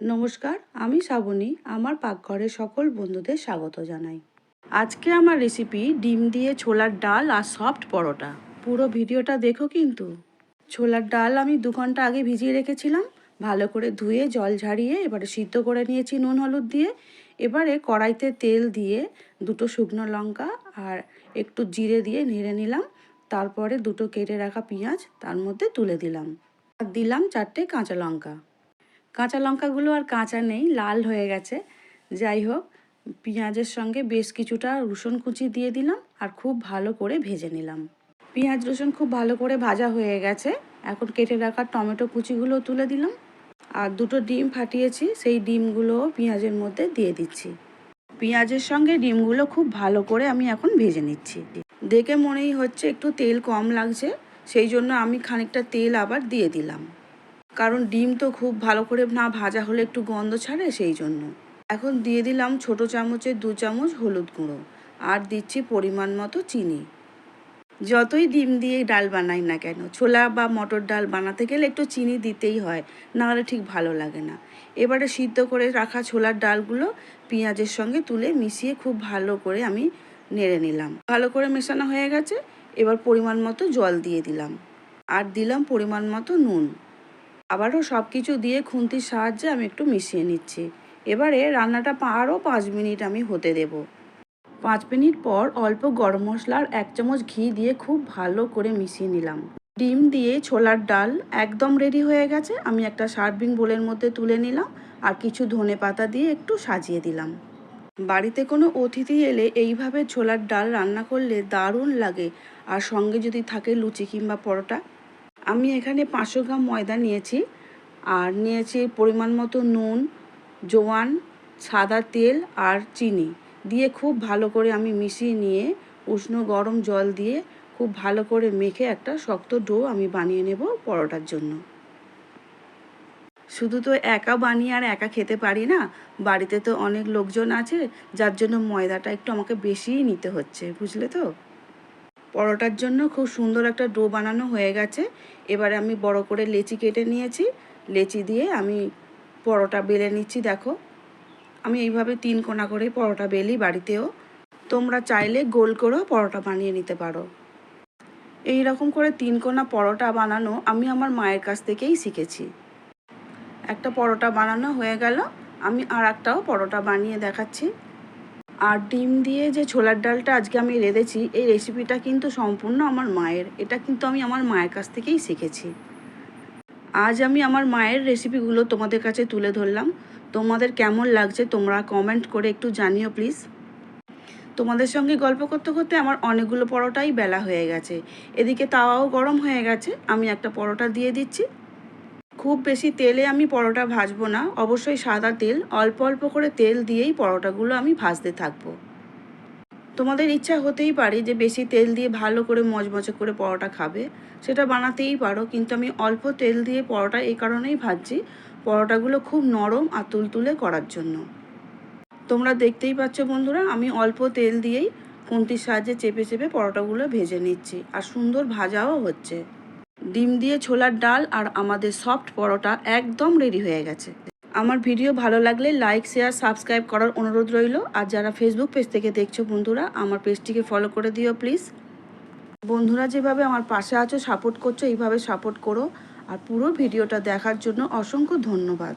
নমস্কার, আমি শ্রাবণী, আমার পাকঘরে সকল বন্ধুদের স্বাগত জানাই। আজকে আমার রেসিপি ডিম দিয়ে ছোলার ডাল আর সফট পরোটা। পুরো ভিডিওটা দেখো কিন্তু। ছোলার ডাল আমি দু ঘণ্টা আগে ভিজিয়ে রেখেছিলাম। ভালো করে ধুয়ে, জল ঝাড়িয়ে, এবারে সিদ্ধ করে নিয়েছি নুন হলুদ দিয়ে। এবারে কড়াইতে তেল দিয়ে দুটো শুকনো লঙ্কা আর একটু জিরে দিয়ে নেড়ে নিলাম। তারপরে দুটো কেটে রাখা পেঁয়াজ, তার মধ্যে তুলে দিলাম। আর দিলাম চারটে কাঁচা লঙ্কা। কাঁচা লঙ্কাগুলো আর কাঁচা নেই, লাল হয়ে গেছে। যাই হোক, পেঁয়াজের সঙ্গে বেশ কিছুটা রসুন কুচি দিয়ে দিলাম আর খুব ভালো করে ভেজে নিলাম। পেঁয়াজ রসুন খুব ভালো করে ভাজা হয়ে গেছে। এখন কেটে রাখা টমেটো কুচিগুলো তুলে দিলাম। আর দুটো ডিম ফাটিয়েছি, সেই ডিমগুলো পেঁয়াজের মধ্যে দিয়ে দিচ্ছি। পেঁয়াজের সঙ্গে ডিমগুলো খুব ভালো করে আমি এখন ভেজে নিচ্ছি। দেখে মনেই হচ্ছে একটু তেল কম লাগছে, সেই জন্য আমি খানিকটা তেল আবার দিয়ে দিলাম। কারণ ডিম তো খুব ভালো করে না ভাজা হলে একটু গন্ধ ছাড়ে সেই জন্য। এখন দিয়ে দিলাম ছোট চামচের দু চামচ হলুদ গুঁড়ো আর দিচ্ছি পরিমাণ মতো চিনি। যতই ডিম দিয়ে ডাল বানাই না কেন, ছোলা বা মটর ডাল বানাতে গেলে একটু চিনি দিতেই হয়, নাহলে ঠিক ভালো লাগে না। এবারে সিদ্ধ করে রাখা ছোলার ডালগুলো পেঁয়াজের সঙ্গে তুলে মিশিয়ে খুব ভালো করে আমি নেড়ে নিলাম। ভালো করে মেশানো হয়ে গেছে, এবার পরিমাণ মতো জল দিয়ে দিলাম। আর দিলাম পরিমাণ মতো নুন। আবারও সব কিছু দিয়ে খুন্তির সাহায্যে আমি একটু মিশিয়ে নিচ্ছি। এবারে রান্নাটা আরও পাঁচ মিনিট আমি হতে দেব। পাঁচ মিনিট পর অল্প গরম মশলার এক চামচ ঘি দিয়ে খুব ভালো করে মিশিয়ে নিলাম। ডিম দিয়ে ছোলার ডাল একদম রেডি হয়ে গেছে। আমি একটা সার্ভিং বোলের মধ্যে তুলে নিলাম আর কিছু ধনে পাতা দিয়ে একটু সাজিয়ে দিলাম। বাড়িতে কোনো অতিথি এলে এইভাবে ছোলার ডাল রান্না করলে দারুণ লাগে। আর সঙ্গে যদি থাকে লুচি কিংবা পরোটা আমি এখানে পাঁচশো গ্রাম ময়দা নিয়েছি। আর নিয়েছি পরিমাণ মতো নুন, জোয়ান, সাদা তেল আর চিনি। দিয়ে খুব ভালো করে আমি মিশিয়ে নিয়ে উষ্ণ গরম জল দিয়ে খুব ভালো করে মেখে একটা শক্ত ডো আমি বানিয়ে নেব পরোটার জন্য। শুধু তো একা বানিয়ে আর একা খেতে পারি না, বাড়িতে তো অনেক লোকজন আছে, যার জন্য ময়দাটা একটু আমাকে বেশিই নিতে হচ্ছে, বুঝলে তো? পরোটার জন্য খুব সুন্দর একটা ডো বানানো হয়ে গেছে। এবারে আমি বড় করে লেচি কেটে নিয়েছি। লেচি দিয়ে আমি পরোটা বেলে নিচ্ছি, দেখো। আমি এইভাবে তিন কোনা করে পরোটা বেলি বাড়িতেও। তোমরা চাইলে গোল করেও পরোটা বানিয়ে নিতে পারো। এই রকম করে তিন কোনা পরোটা বানানো আমি আমার মায়ের কাছ থেকেই শিখেছি। একটা পরোটা বানানো হয়ে গেল। আমি আর একটাও পরোটা বানিয়ে দেখাচ্ছি। আর ডিম দিয়ে যে ছোলার ডালটা আজকে আমি রেঁধেছি, এই রেসিপিটা কিন্তু সম্পূর্ণ আমার মায়ের। এটা কিন্তু আমি আমার মায়ের কাছ থেকেই শিখেছি। আজ আমি আমার মায়ের রেসিপিগুলো তোমাদের কাছে তুলে ধরলাম। তোমাদের কেমন লাগছে তোমরা কমেন্ট করে একটু জানিও প্লিজ তোমাদের সঙ্গে গল্প করতে করতে আমার অনেকগুলো পরোটাই বেলা হয়ে গেছে। এদিকে তাওয়াও গরম হয়ে গেছে। আমি একটা পরোটা দিয়ে দিচ্ছি। খুব বেশি তেলে আমি পরোটা ভাজবো না। অবশ্যই সাদা তেল, অল্প অল্প করে তেল দিয়েই পরোটাগুলো আমি ভাজতে থাকব। তোমাদের ইচ্ছা হতেই পারে যে বেশি তেল দিয়ে ভালো করে মচমচে করে পরোটা খাবে। সেটা বানাতেই পারো, কিন্তু আমি অল্প তেল দিয়ে পরোটা এই কারণেই ভাজছি। পরোটাগুলো খুব নরম আর তুলতুলে করার জন্য। তোমরা দেখতেই পাচ্ছ বন্ধুরা, আমি অল্প তেল দিয়েই খুন্তির সাহায্যে চেপে চেপে পরোটাগুলো ভেজে নিচ্ছি। আর সুন্দর ভাজাও হচ্ছে। ডিম দিয়ে ছোলার ডাল আর আমাদের সফট পরোটা একদম রেডি হয়ে গেছে। আমার ভিডিও ভালো লাগলে লাইক শেয়ার সাবস্ক্রাইব করার অনুরোধ রইল। আর যারা ফেসবুক পেজ থেকে দেখছ বন্ধুরা, আমার পেজটিকে ফলো করে দিও প্লিজ বন্ধুরা যেভাবে আমার পাশে আছো সাপোর্ট করছ, এইভাবে সাপোর্ট করো। আর পুরো ভিডিওটা দেখার জন্য অসংখ্য ধন্যবাদ।